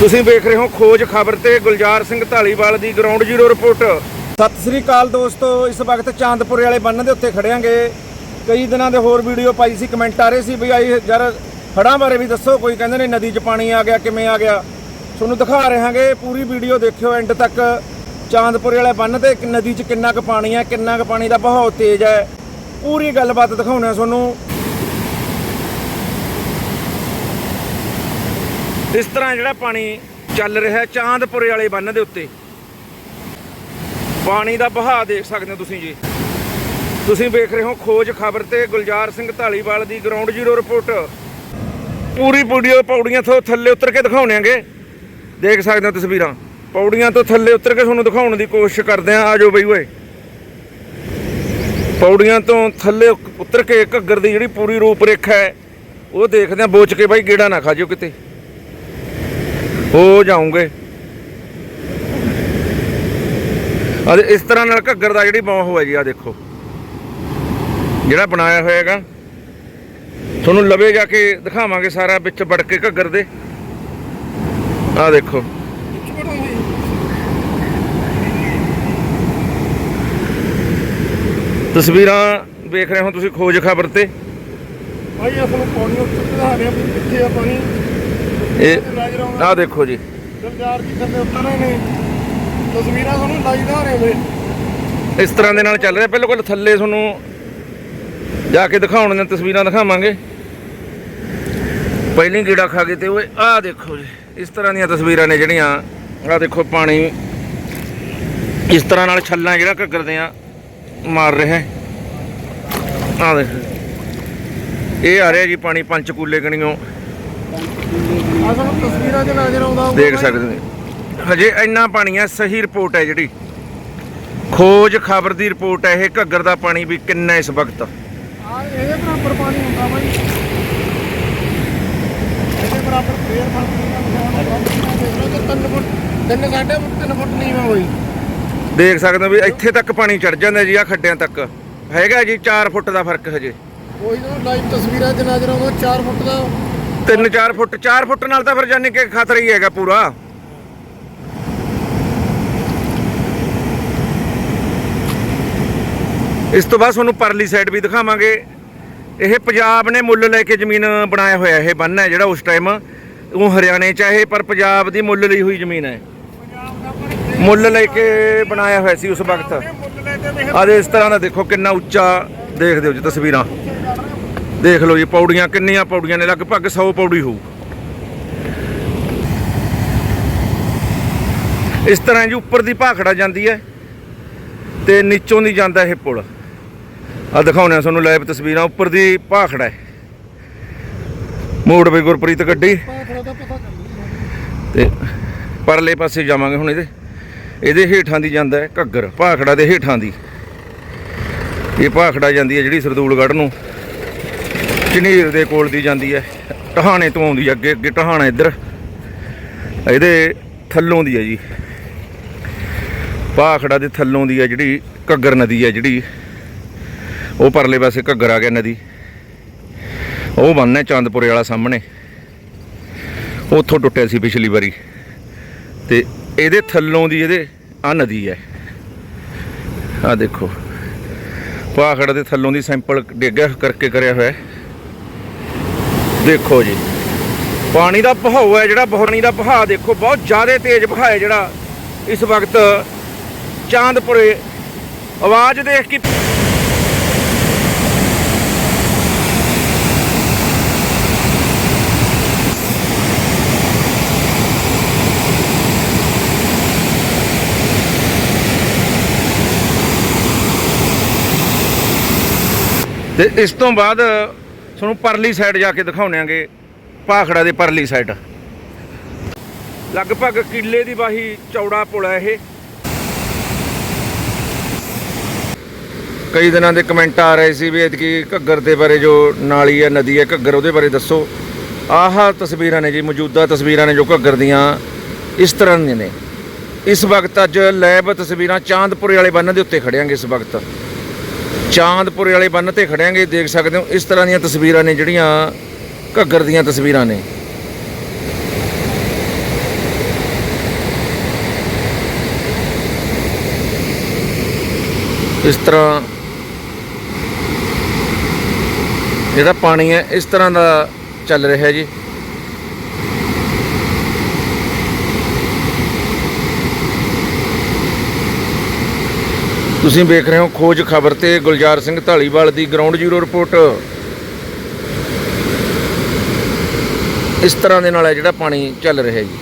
ਤੁਸੀਂ ਵੇਖ ਰਹੇ ਹੋ ਖੋਜ ਖਬਰ ਤੇ ਗੁਲਜ਼ਾਰ ਸਿੰਘ ਢਾਲੀਵਾਲ ਦੀ ਗਰਾਊਂਡ ਜ਼ੀਰੋ ਰਿਪੋਰਟ। ਸਤਿ ਸ੍ਰੀ ਅਕਾਲ ਦੋਸਤੋ, ਇਸ ਵਕਤ ਚਾਂਦਪੁਰੇ ਵਾਲੇ ਬੰਨ ਦੇ ਉੱਤੇ ਖੜਿਆਂਗੇ। ਕਈ ਦਿਨਾਂ ਦੇ ਹੋਰ ਵੀਡੀਓ ਪਾਈ ਸੀ, ਕਮੈਂਟ ਆ ਰਹੇ ਸੀ ਵੀ ਆਈ ਯਾਰ ਹੜ੍ਹਾਂ ਬਾਰੇ ਵੀ ਦੱਸੋ, ਕੋਈ ਕਹਿੰਦੇ ਨੇ ਨਦੀ 'ਚ ਪਾਣੀ ਆ ਗਿਆ, ਕਿਵੇਂ ਆ ਗਿਆ। ਤੁਹਾਨੂੰ ਦਿਖਾ ਰਹੇ ਪੂਰੀ ਵੀਡੀਓ ਦੇਖਿਓ ਐਂਡ ਤੱਕ। ਚਾਂਦਪੁਰੇ ਵਾਲੇ ਬੰਨ ਤੇ ਨਦੀ 'ਚ ਕਿੰਨਾ ਕੁ ਪਾਣੀ ਹੈ ਕਿੰਨਾ ਕੁ ਪਾਣੀ ਦਾ ਬਹਾਅ ਤੇਜ਼ ਹੈ। ਪੂਰੀ ਗੱਲਬਾਤ ਦਿਖਾਉਣੇ ਆ ਤੁਹਾਨੂੰ। ਇਸ ਤਰ੍ਹਾਂ ਜਿਹੜਾ ਪਾਣੀ ਚੱਲ ਰਿਹਾ ਚਾਂਦਪੁਰੇ ਵਾਲੇ ਬੰਨ ਦੇ ਉੱਤੇ। ਪਾਣੀ ਦਾ ਬਹਾਅ ਦੇਖ ਸਕਦੇ ਹੋ ਤੁਸੀਂ ਜੀ। ਤੁਸੀਂ ਵੇਖ ਰਹੇ ਹੋ ਖੋਜ ਖਬਰ ਤੇ ਗੁਲਜ਼ਾਰ ਸਿੰਘ ਢਾਲੀਵਾਲ ਦੀ ਗਰਾਊਂਡ ਜ਼ੀਰੋ ਰਿਪੋਰਟ ਪੂਰੀ ਵੀਡੀਓ ਪੌੜੀਆਂ ਤੋਂ ਥੱਲੇ ਉਤਰ ਕੇ ਦਿਖਾਉਣੇਗੇ ਦੇਖ ਸਕਦੇ ਹੋ ਤਸਵੀਰਾਂ। ਪੌੜੀਆਂ ਤੋਂ ਥੱਲੇ ਉਤਰ ਕੇ ਤੁਹਾਨੂੰ ਦਿਖਾਉਣ ਦੀ ਕੋਸ਼ਿਸ਼ ਕਰਦੇ ਆ ਆਜੋ ਬਈ ਓਏ। ਪੌੜੀਆਂ ਤੋਂ ਥੱਲੇ ਉਤਰ ਕੇ ਘੱਗਰ ਦੀ ਜਿਹੜੀ ਪੂਰੀ ਰੂਪ ਰੇਖਾ ਹੈ, ਉਹ ਦੇਖਦੇ ਆ ਬੋਚ ਕੇ ਬਾਈ ਗੇੜਾ ਨਾ ਖਾ ਜਿਓ ਕਿਤੇ। ਹੋ ਜਾਉਂਗੇ ਅਤੇ ਇਸ ਤਰ੍ਹਾਂ ਨਾਲ ਘੱਗਰ ਦਾ ਜਿਹੜੀ ਬਾਹ ਹੋਇਆ ਜੀ ਆ ਦੇਖੋ। ਜਿਹੜਾ ਬਣਾਇਆ ਹੋਇਆ ਹੈਗਾ ਤੁਹਾਨੂੰ ਲਵੇ ਜਾ ਕੇ ਦਿਖਾਵਾਂਗੇ ਸਾਰਾ ਵਿੱਚ ਵੜ ਕੇ ਘੱਗਰ ਦੇ। ਆ ਦੇਖੋ। ਤਸਵੀਰਾਂ ਵੇਖ ਰਹੇ ਹੋ ਤੁਸੀਂ ਖੋਜ ਖਬਰ ਤੇ। ਭਾਈ ਅਸਲ ਪਾਣੀ ਉੱਤੇ ਦਿਖਾ ਰਿਹਾ ਵੀ ਕਿੱਥੇ ਆ ਪਾਣੀ? ਇਹ ਆ ਦੇਖੋ ਜੀ। ਜਲਜਾਰ ਕੀ ਥੱਲੇ ਉਤਰ ਰਹੇ ਨੇ ਤਸਵੀਰਾਂ ਤੁਹਾਨੂੰ ਲਾਈ ਦਿਖਾ ਰਹੇ ਵੇ ਇਸ ਤਰ੍ਹਾਂ ਦੇ ਨਾਲ ਚੱਲ ਰਿਹਾ। ਪਹਿਲਾਂ ਕੋਲ ਥੱਲੇ ਤੁਹਾਨੂੰ ਜਾ ਕੇ ਦਿਖਾਉਣ ਦੀਆਂ ਤਸਵੀਰਾਂ ਦਿਖਾਵਾਂਗੇ। ਪਹਿਲੀ ਗੀੜਾ ਖਾ ਗਏ ਤੇ ਓਏ ਆਹ ਦੇਖੋ ਜੀ। ਇਸ ਤਰ੍ਹਾਂ ਦੀਆਂ ਤਸਵੀਰਾਂ ਨੇ ਜਿਹੜੀਆਂ ਆਹ ਦੇਖੋ ਪਾਣੀ। ਇਸ ਤਰ੍ਹਾਂ ਨਾਲ ਛੱਲਾਂ ਜਿਹੜਾ ਘੱਗਰਦੇ ਆ ਮਾਰ ਰਿਹਾ। ਆਹ ਦੇਖੋ। ਇਹ ਆ ਰਿਹਾ ਜੀ ਪਾਣੀ ਪੰਚਕੂਲੇ ਗਣੀਓ ਅਸਲ ਤਸਵੀਰਾਂ 'ਚ ਨਜ਼ਰ ਆਉਂਦਾ ਹੋਊਗਾ ਦੇਖ। ਸਕਦੇ ਨੇ ਹਜੇ ਇੰਨਾ ਪਾਣੀ ਹੈ ਸਹੀ ਰਿਪੋਰਟ ਹੈ ਜਿਹੜੀ। ਖੋਜ ਖਬਰ ਦੀ ਰਿਪੋਰਟ ਹੈ ਇਹ ਘੱਗਰ ਦਾ ਪਾਣੀ ਵੀ ਕਿੰਨਾ ਇਸ ਵਕਤ। ਆ ਇਹਦੇ ਬਰਾਬਰ ਪਾਣੀ ਹੁੰਦਾ ਬਾਈ ਇਹਦੇ ਬਰਾਬਰ ਫੇਰ ਪਾਣੀ ਤਿੰਨ ਫੁੱਟ ਤਿੰਨ ਸਾਢੇ ਤਿੰਨ ਫੁੱਟ ਨਹੀਂ ਹੋਈ ਦੇਖ ਸਕਦੇ ਹੋ ਵੀ ਇੱਥੇ ਤੱਕ ਪਾਣੀ ਚੜ ਜਾਂਦਾ ਜੀ ਆ ਖੱਡਿਆਂ ਤੱਕ। ਹੈਗਾ ਜੀ 4 ਫੁੱਟ ਦਾ ਫ਼ਰਕ ਹਜੇ। ਉਹੀ ਤਾਂ ਲਾਈਵ ਤਸਵੀਰਾਂ 'ਚ ਨਜ਼ਰ ਆਉਂਦਾ 4 ਫੁੱਟ ਦਾ 3-4 ਫੁੱਟ 4 ਫੁੱਟ ਨਾਲ ਤਾਂ ਫਿਰ ਜਾਨੀ ਕਿ ਖਤਰਾ ਹੀ ਹੈਗਾ ਪੂਰਾ। ਇਸ ਤੋਂ ਬਾਅਦ ਤੁਹਾਨੂੰ ਪਰਲੀ ਸਾਈਡ ਵੀ ਦਿਖਾਵਾਂਗੇ। ਇਹ ਪੰਜਾਬ ਨੇ ਮੁੱਲ ਲੈ ਕੇ ਜ਼ਮੀਨ ਬਣਾਇਆ ਹੋਇਆ ਇਹ ਬੰਨ ਹੈ ਜਿਹੜਾ ਉਸ ਟਾਈਮ ਉਹ ਹਰਿਆਣੇ ਚ ਹੈ ਪਰ ਪੰਜਾਬ ਦੀ ਮੁੱਲ ਲਈ ਹੋਈ ਜ਼ਮੀਨ ਹੈ। ਮੁੱਲ ਲੈ ਕੇ ਬਣਾਇਆ ਹੋਇਆ ਸੀ ਉਸ ਵਕਤ। ਆਦੇ ਇਸ ਤਰ੍ਹਾਂ ਦਾ ਦੇਖੋ ਕਿੰਨਾ ਉੱਚਾ ਦੇਖਦੇ ਹੋ ਜੀ ਤਸਵੀਰਾਂ। ਦੇਖ ਲਓ ਜੀ, ਪੌੜੀਆਂ ਕਿੰਨੀਆਂ ਪੌੜੀਆਂ ਨੇ, ਲਗਭਗ 100 ਪੌੜੀ ਹੋਊ। ਇਸ ਤਰ੍ਹਾਂ ਜੀ ਉੱਪਰ ਦੀ ਭਾਖੜਾ ਜਾਂਦੀ ਹੈ ਤੇ ਨੀਚੋਂ ਦੀ ਜਾਂਦਾ ਇਹ ਪੁਲ। ਆ ਦਿਖਾਉਣੇ ਤੁਹਾਨੂੰ ਲਾਈਵ ਤਸਵੀਰਾਂ, ਉੱਪਰ ਦੀ ਭਾਖੜਾ ਹੈ। ਮੋੜ ਵੀ ਗੁਰਪ੍ਰੀਤ ਗੱਡੀ। ਤੇ ਪਰਲੇ ਪਾਸੇ ਜਾਵਾਂਗੇ ਹੁਣ ਇਹਦੇ। ਇਹਦੇ ਹੇਠਾਂ ਦੀ ਜਾਂਦਾ ਹੈ ਘੱਗਰ ਭਾਖੜਾ ਦੇ ਹੇਠਾਂ ਦੀ। ਇਹ ਭਾਖੜਾ ਜਾਂਦੀ ਹੈ ਜਿਹੜੀ ਸਰਦੂਲਗੜ੍ਹ ਨੂੰ। ਝਨੀਰ ਦੇ ਕੋਲ ਦੀ ਜਾਂਦੀ ਹੈ। ਟਹਾਣੇ ਤੋਂ ਆਉਂਦੀ ਹੈ, ਅੱਗੇ ਅੱਗੇ ਟਹਾਣਾ ਇੱਧਰ। ਇਹਦੇ ਥੱਲੋਂ ਦੀ ਹੈ ਜੀ। ਭਾਖੜਾ ਦੇ ਥੱਲੋਂ ਦੀ ਹੈ ਜਿਹੜੀ ਘੱਗਰ ਨਦੀ ਹੈ ਜਿਹੜੀ। ਉਹ ਪਰਲੇ ਪਾਸੇ ਘੱਗਰ ਆ ਗਿਆ ਨਦੀ। ਉਹ ਬੰਨ੍ਹ ਹੈ ਚੰਦਪੁਰੇ ਵਾਲਾ ਸਾਹਮਣੇ। ਉੱਥੋਂ ਟੁੱਟਿਆ ਸੀ ਪਿਛਲੀ ਵਾਰੀ। ਤੇ ਇਹਦੇ ਥੱਲੋਂ ਦੀ ਇਹਦੇ ਆ ਨਦੀ ਹੈ। ਆ ਦੇਖੋ। ਪਾਖੜ ਦੇ ਥੱਲੋਂ ਦੀ ਸੈਂਪਲ ਡੇਗਾ ਕਰਕੇ ਕਰਿਆ ਹੋਇਆ ਹੈ। ਦੇਖੋ ਜੀ। ਪਾਣੀ ਦਾ ਬਹਾਅ ਹੈ ਜਿਹੜਾ, ਪਾਣੀ ਦਾ ਬਹਾਅ ਦੇਖੋ। ਬਹੁਤ ਜ਼ਿਆਦਾ ਤੇਜ਼ ਬਹਾਅ ਹੈ ਜਿਹੜਾ ਇਸ ਵਕਤ ਚਾਂਦਪੁਰੇ। ਆਵਾਜ਼ ਦੇਖ ਕੇ ਤੇ ਇਸ ਤੋਂ ਬਾਅਦ ਤੁਹਾਨੂੰ ਪਰਲੀ ਸਾਈਡ ਜਾ ਕੇ ਦਿਖਾਉਣਾਂਗੇ ਭਾਖੜਾ ਦੇ ਪਰਲੀ ਸਾਈਡ ਲਗਭਗ ਕਿੱਲੇ ਦੀ ਬਾਹੀ ਚੌੜਾ ਪੁਲ ਹੈ ਇਹ। ਕਈ ਦਿਨਾਂ ਦੇ ਕਮੈਂਟ ਆ ਰਹੇ ਸੀ ਵੀ ਇਤਕੀ ਘੱਗਰ ਦੇ ਬਾਰੇ ਜੋ ਨਾਲੀ ਹੈ, ਨਦੀ ਹੈ, ਘੱਗਰ ਉਹਦੇ ਬਾਰੇ ਦੱਸੋ। ਆਹ ਤਸਵੀਰਾਂ ਨੇ ਜੀ, ਮੌਜੂਦਾ ਤਸਵੀਰਾਂ ਨੇ ਜੋ ਘੱਗਰ ਦੀਆਂ। ਇਸ ਤਰ੍ਹਾਂ ਦੀਆਂ ਨੇ। ਇਸ ਵਕਤ ਅੱਜ ਲੈਬ ਤਸਵੀਰਾਂ ਚਾਂਦਪੁਰੇ ਵਾਲੇ ਬੰਨ ਦੇ ਉੱਤੇ ਖੜਿਆਂਗੇ ਇਸ ਵਕਤ। ਚਾਂਦਪੁਰੇ ਵਾਲੇ ਬੰਨ ਤੇ ਖੜਿਆਂਗੇ, ਦੇਖ ਸਕਦੇ ਹੋ, ਇਸ ਤਰ੍ਹਾਂ ਦੀਆਂ ਤਸਵੀਰਾਂ ਨੇ ਜਿਹੜੀਆਂ ਘੱਗਰ ਦੀਆਂ ਤਸਵੀਰਾਂ ਨੇ। ਇਸ ਤਰ੍ਹਾਂ ਜਿਹੜਾ ਪਾਣੀ ਹੈ, ਇਸ ਤਰ੍ਹਾਂ ਦਾ ਚੱਲ ਰਿਹਾ ਜੀ। ਤੁਸੀਂ ਵੇਖ ਰਹੇ ਹੋ ਖੋਜ ਖਬਰ ਤੇ ਗੁਲਜ਼ਾਰ ਸਿੰਘ ਢਾਲੀਵਾਲ ਦੀ ਗਰਾਊਂਡ ਜ਼ੀਰੋ ਰਿਪੋਰਟ। ਇਸ ਤਰ੍ਹਾਂ ਦੇ ਨਾਲ ਹੈ ਜਿਹੜਾ ਪਾਣੀ ਚੱਲ ਰਿਹਾ ਜੀ।